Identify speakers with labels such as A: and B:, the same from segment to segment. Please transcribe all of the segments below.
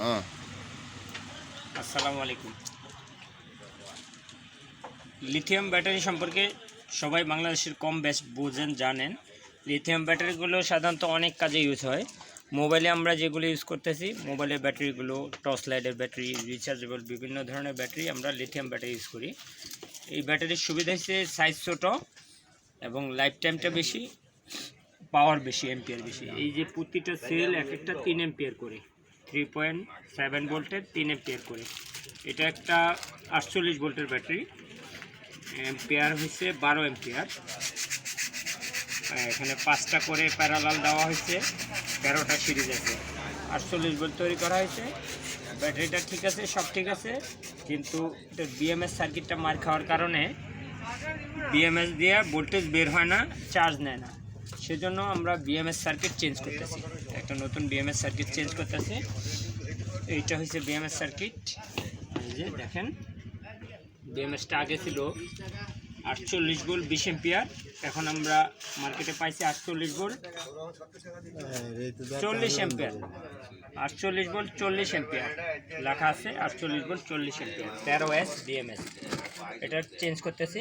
A: হ্যাঁ।
B: আসসালামু আলাইকুম লিথিয়াম ব্যাটারি সম্পর্কে সবাই বাংলাদেশের কম বেশ বুঝেন, জানেন। লিথিয়াম ব্যাটারিগুলো সাধারণত অনেক কাজে ইউজ হয়। মোবাইলে আমরা যেগুলো ইউজ করতেছি মোবাইলের ব্যাটারিগুলো, টর্চ লাইটের ব্যাটারি রিচার্জেবল বিভিন্ন ধরনের ব্যাটারি আমরা লিথিয়াম ব্যাটারি ইউজ করি। এই ব্যাটারির সুবিধা হচ্ছে সাইজ ছোটো এবং লাইফ টাইমটা বেশি পাওয়ার বেশি এম্পিয়ার বেশি। এই যে প্রতিটা সেল এক একটা তিন এম্পিয়ার করে। থ্রি পয়েন্ট সেভেন ভোল্টের তিন এম্পিয়ার করে। এটা একটা আটচল্লিশ ভোল্টের ব্যাটারি। এম্পিয়ার হচ্ছে বারো এম্পিয়ার এখানে পাঁচটা করে প্যারালাল দেওয়া হয়েছে, তেরোটা সিরিজ আছে। আটচল্লিশ ভোল্ট তৈরি করা হয়েছে। ব্যাটারিটা ঠিক আছে, সব ঠিক আছে। কিন্তু বিএমএস সার্কিটটা মার খাওয়ার কারণে বিএমএস দিয়ে ভোল্টেজ বের হয় না চার্জ নেয় না। সেজন্য আমরা বিএমএস সার্কিট চেঞ্জ করতেছি। একটা নতুন বিএমএস সার্কিট চেঞ্জ করতেছি। এইটা হচ্ছে বিএমএস সার্কিট এই যে দেখেন। বিএমএসটা আগে ছিল। আটচল্লিশ ভোল্ট বিশ এম্পিয়ার। এখন আমরা মার্কেটে পাইছি আটচল্লিশ ভোল্ট চল্লিশ এম্পিয়ার। আটচল্লিশ ভোল্ট চল্লিশ এম্পিয়ার। লেখা আছে আটচল্লিশ ভোল্ট চল্লিশ এম্পিয়ার। তেরো এস, ডিএমএস। এটা চেঞ্জ করতেছি।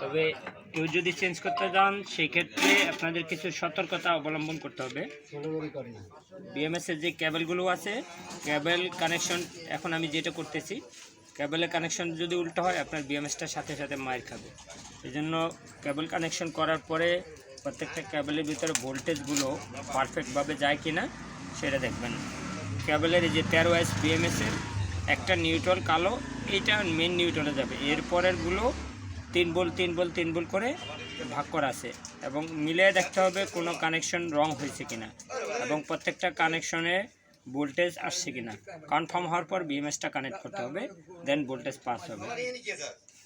B: তবে কেউ যদি চেঞ্জ করতে যান সেই ক্ষেত্রে আপনাদের কিছু সতর্কতা অবলম্বন করতে হবে। বিএমএস এর যে ক্যাবেলগুলো আছে কেবল কানেকশন এখন আমি যেটা করতেছি কেবলের কানেকশন যদি উল্টো হয়, আপনার বিএমএসটার সাথে সাথে মার খাবে। এই জন্য কেবল কানেকশন করার পরে প্রত্যেকটা কেবলের ভিতরে ভোল্টেজগুলো পারফেক্টভাবে যায় কি না সেটা দেখবেন। কেবলের এই যে তেরো এস বিএমএসের একটা নিউট্রাল কালো, এইটা মেন নিউট্রালে যাবে। এরপরেরগুলো তিন বল তিন বল তিন বল করে ভাগ করা আছে। এবং মিলে দেখতে হবে কোনো কানেকশন রং হয়েছে কিনা। এবং প্রত্যেকটা কানেকশনে ভোল্টেজ আসছে কিনা। কনফার্ম হওয়ার পর বিএমএসটা কানেক্ট করতে হবে দেন ভোল্টেজ পাস হবে।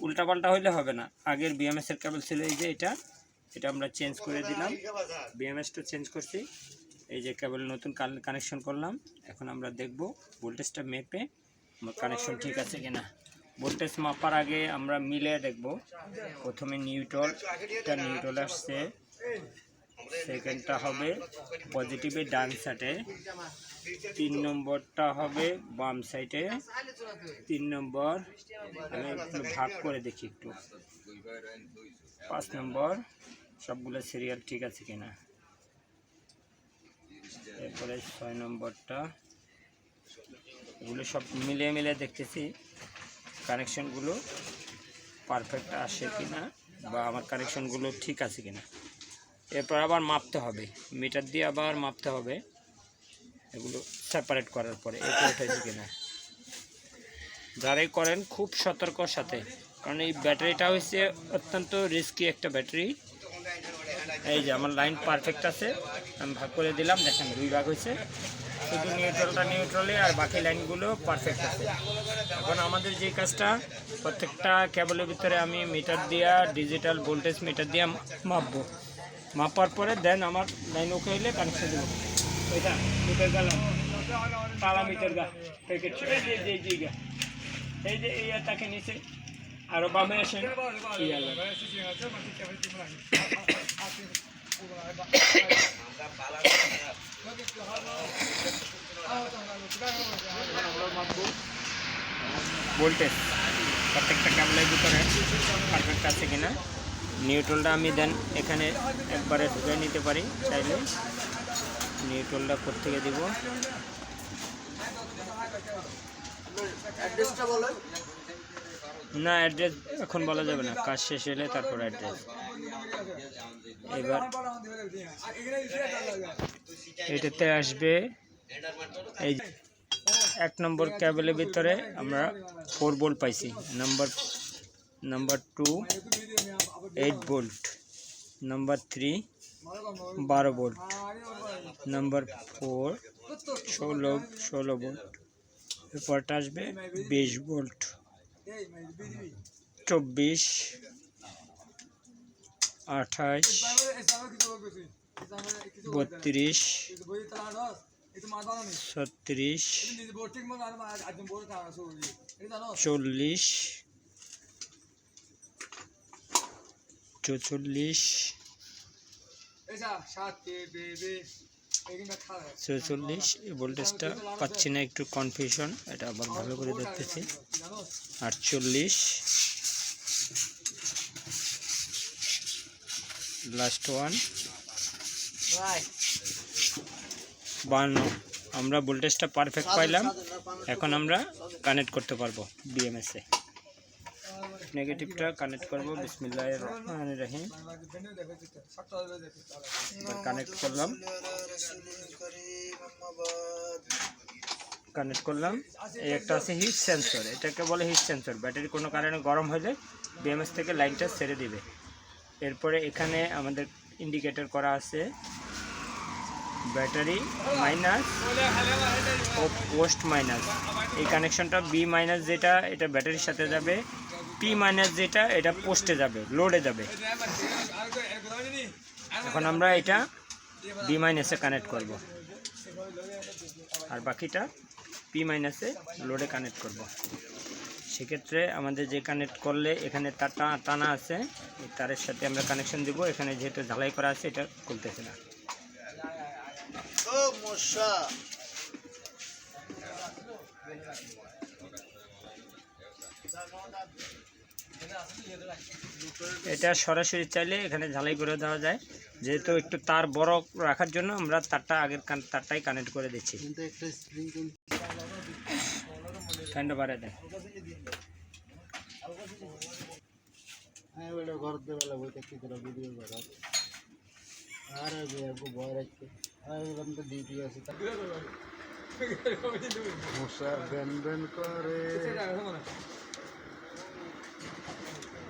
B: উল্টাপাল্টা হইলে হবে না। আগের বিএমএস এর কেবল ছিল এই যে এটা এটা আমরা চেঞ্জ করে দিলাম। বিএমএসটা চেঞ্জ করছি। এই যে কেবল নতুন কানেকশন করলাম। এখন আমরা দেখব ভোল্টেজটা মেপে আমার কানেকশন ঠিক আছে কিনা। ভোল্টেজ মাপার আগে আমরা মিলে দেখব। প্রথমে নিউট্রল এটা নিউট্রল আসছে। সেকেন্ডটা হবে পজিটিভে ডান সাইডে তিন নম্বরটা হবে বাম সাইডে। তিন নম্বর, আমি একটু ভাগ করে দেখি একটু। পাঁচ নম্বর, সবগুলো সিরিয়াল ঠিক আছে কিনা? এরপরে ছয় নম্বরটা। এগুলো সব মিলিয়ে মিলে দেখতেছি, কানেকশনগুলো পারফেক্ট আসে কিনা বা আমার কানেকশনগুলো ঠিক আছে কিনা। এরপর আবার মাপতে হবে, মিটার দিয়ে আবার মাপতে হবে। এগুলো সেপারেট করার পরে এটা উঠেছে কিনা যারাই করেন, খুব সতর্কর সাথে। কারণ এই ব্যাটারিটা হচ্ছে অত্যন্ত রিস্কি একটা ব্যাটারি। এই যে আমার লাইন পারফেক্ট আছে, আমি ভাগ করে দিলাম, দেখেন দুই ভাগ হয়েছে। শুধু নিউট্রালটা নিউট্রালে আর বাকি লাইনগুলো পারফেক্ট আছে। এখন আমাদের যে কাজটা, প্রত্যেকটা কেবলের ভিতরে আমি মিটার দিয়া ডিজিটাল ভোল্টেজ মিটার দিয়ে মাপবো। মাপার পরে দেন আমার লাইন ওকে হইলে কানেকশন দেবো। প্যাকেট এই যে তাকে প্রত্যেকটা ক্যাবলের ভিতরে পারফেক্ট আছে কিনা? নিউট্রলটা আমি দেন, এখানে একবারে ঢুকে নিতে পারি, চাইলে। নিউট্রলটা থেকে দিব? না অ্যাড্রেস এখন বলা যাবে না। কাজ শেষ হলে তারপর অ্যাড্রেস। এবার এটাতে আসবে এই এক নম্বর ক্যাবেলের ভিতরে আমরা ফোর বোল্ট পাইছি। Number number two eight bolt. Number three বারো বোল্ট। নাম্বার ফোর ষোলো ষোলো বোল্ট। এরপরটা আসবে বিশ বোল্ট। চব্বিশ, আঠাশ, বত্রিশ, ছত্রিশ, চল্লিশ, চৌচল্লিশ চৌচল্লিশ এই ভোল্টেজটা পাচ্ছি না একটু কনফিউশন এটা আবার ভালো করে দেখতেছি। আটচল্লিশ। লাস্ট ওয়ান বান্ন। আমরা ভোল্টেজটা পারফেক্ট পাইলাম। এখন আমরা কানেক্ট করতে পারব বিএমএসে নেগেটিভটা কানেক্ট করব। বিসমিল্লাহ কানেক্ট করলাম। কানেক্ট করলাম। এই একটা আছে হিট সেন্সর এটাকে বলে হিট সেন্সর ব্যাটারি কোনো কারণে গরম হলে বিএমএস থেকে লাইনটা ছেড়ে দিবে। এরপরে এখানে আমাদের ইন্ডিকেটর করা আছে। ব্যাটারি মাইনাস ও পোস্ট মাইনাস এই কানেকশনটা বি মাইনাস যেটা, এটা ব্যাটারির সাথে যাবে। পি মাইনাস যেটা, এটা পোস্টে যাবে লোডে যাবে। এখন আমরা এটা বি মাইনাসে কানেক্ট করব। আর বাকিটা পি মাইনাসে লোডে কানেক্ট করব। সেক্ষেত্রে আমাদের যে কানেক্ট করলে এখানে তার টানা আছে, এই তারের সাথে আমরা কানেকশন দিব। এখানে যেহেতু ঝালাই করা আছে, এটা খুলতেছে না। এটা সরাসরি চাইলে এখানে ঝালাই করে দেওয়া যায়। যেহেতু একটু তার বড় রাখার জন্য আমরা তারটা আগের কান- তারটাই কানেক্ট করে দিচ্ছি। ফ্যানটা বাড়ায়
A: আরে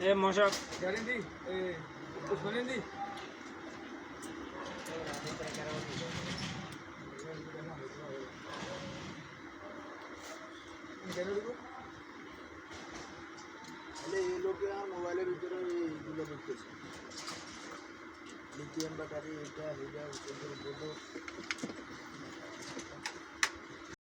B: এ মশা
A: তাহলে এই লোকে আর মোবাইলের ভিতরে এইগুলো দেখতেছে লিথিয়াম ব্যাটারি এটা এটা